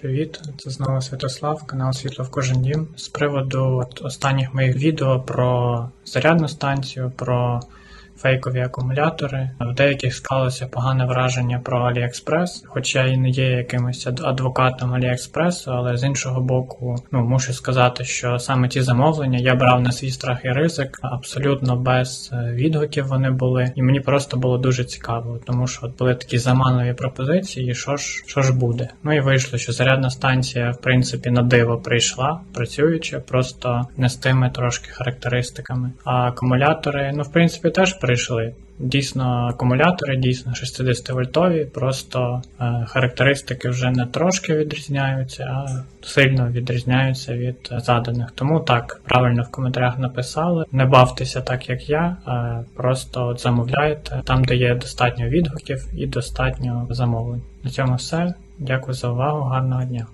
Привіт, це знову Святослав, канал Світло в кожен дім. З приводу от останніх моїх відео про зарядну станцію, про фейкові акумулятори. В деяких склалося погане враження про AliExpress, хоча і не є якимось ад- адвокатом AliExpress, але з іншого боку, ну мушу сказати, що саме ті замовлення я брав на свій страх і ризик, абсолютно без е, відгуків вони були, і мені просто було дуже цікаво, тому що от були такі заманливі пропозиції, що ж, що ж буде. Ну і вийшло, що зарядна станція, в принципі, на диво прийшла, працюючи, просто не з тими трошки характеристиками. А акумулятори, ну в принципі, теж прийшли. Дійсно, акумулятори, дійсно 60 вольтові, просто е, характеристики вже не трошки відрізняються, а сильно відрізняються від е, заданих. Тому так, правильно в коментарях написали. Не бавтеся так, як я, а просто от замовляйте там, де є достатньо відгуків і достатньо замовлень. На цьому все. Дякую за увагу, гарного дня.